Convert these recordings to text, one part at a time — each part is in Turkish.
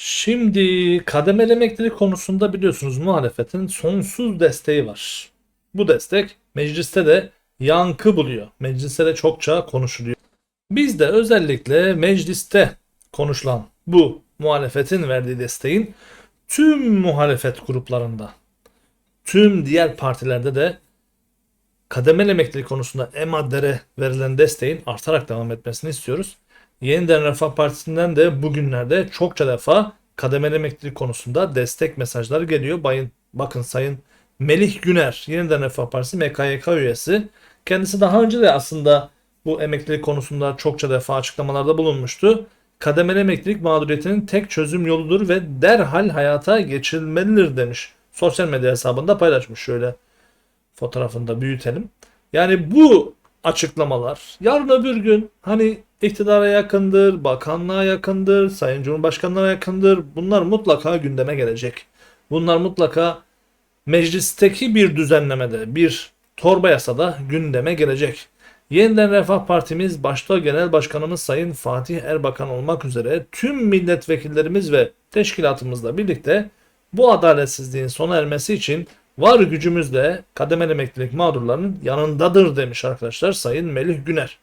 Şimdi kademeli emeklilik konusunda biliyorsunuz muhalefetin sonsuz desteği var. Bu destek mecliste de yankı buluyor. Mecliste de çokça konuşuluyor. Biz de özellikle mecliste konuşulan bu muhalefetin verdiği desteğin tüm muhalefet gruplarında, tüm diğer partilerde de kademeli emeklilik konusunda EMAD'lere verilen desteğin artarak devam etmesini istiyoruz. Yeniden Refah Partisi'nden de bugünlerde çokça defa kademeli emeklilik konusunda destek mesajları geliyor. Bayın, bakın Sayın Melih Güner, Yeniden Refah Partisi MKYK üyesi. Kendisi daha önce de aslında bu emeklilik konusunda çokça defa açıklamalarda bulunmuştu. Kademeli emeklilik mağduriyetinin tek çözüm yoludur ve derhal hayata geçirilmelidir demiş. Sosyal medya hesabında paylaşmış şöyle fotoğrafında büyütelim. Yani bu açıklamalar yarın öbür gün hani iktidara yakındır, bakanlığa yakındır, Sayın Cumhurbaşkanı'na yakındır. Bunlar mutlaka gündeme gelecek. Bunlar mutlaka meclisteki bir düzenlemede, bir torba yasada gündeme gelecek. Yeniden Refah Partimiz başta Genel Başkanımız Sayın Fatih Erbakan olmak üzere tüm milletvekillerimiz ve teşkilatımızla birlikte bu adaletsizliğin sona ermesi için var gücümüzle kademeli emeklilik mağdurlarının yanındadır demiş arkadaşlar Sayın Melih Güner.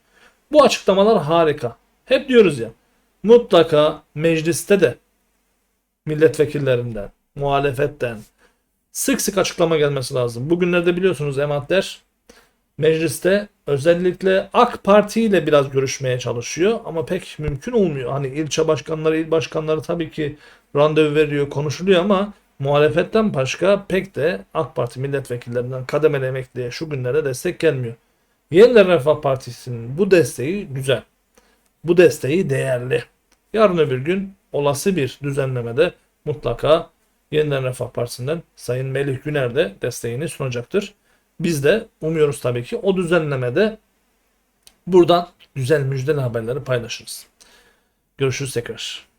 Bu açıklamalar harika. Hep diyoruz ya mutlaka mecliste de milletvekillerinden, muhalefetten sık sık açıklama gelmesi lazım. Bugünlerde biliyorsunuz ematler mecliste özellikle AK Parti ile biraz görüşmeye çalışıyor ama pek mümkün olmuyor. Hani ilçe başkanları, il başkanları tabii ki randevu veriyor, konuşuluyor ama muhalefetten başka pek de AK Parti milletvekillerinden kademeli emekliye şu günlere destek gelmiyor. Yeniden Refah Partisi'nin bu desteği güzel. Bu desteği değerli. Yarın öbür gün olası bir düzenlemede mutlaka Yeniden Refah Partisi'nden Sayın Melih Güner de desteğini sunacaktır. Biz de umuyoruz tabii ki o düzenlemede buradan güzel müjdeli haberleri paylaşırız. Görüşürüz tekrar.